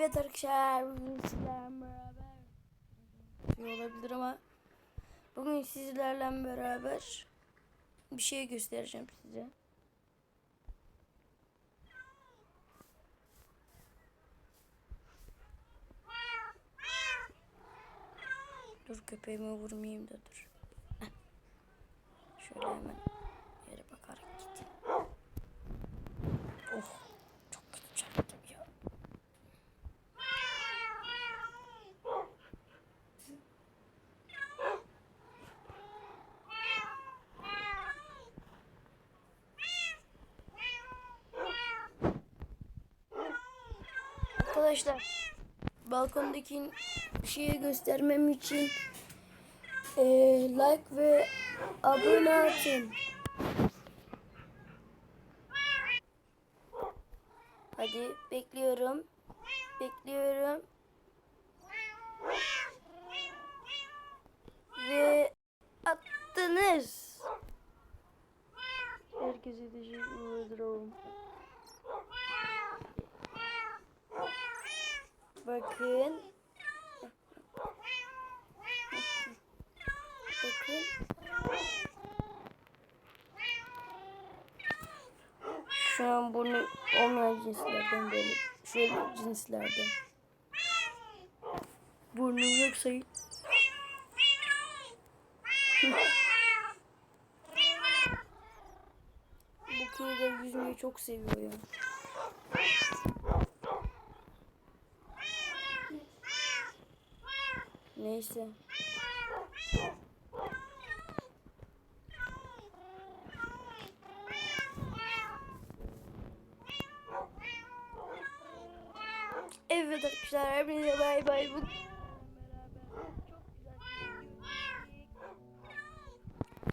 Evet arkadaşlar bugün sizlerle beraber şey olabilir ama bugün sizlerle beraber bir şey göstereceğim size. Dur köpeğime vurmayayım da dur. Şöyle hemen Arkadaşlar balkondaki şeyi göstermem için eee, like ve abone atın. Hadi bekliyorum. Bekliyorum. Ve attınız. Herkese teşekkür ederim. Bakın. Bakın. Şu an bunu olmayan cinslerden böyle. Şöyle cinslerden. Burnum yok sayın. Bu kedi yüzmeyi çok seviyor ya. Neyse. Evet arkadaşlar hepinize bay bay. Bu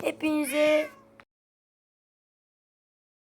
Hepinize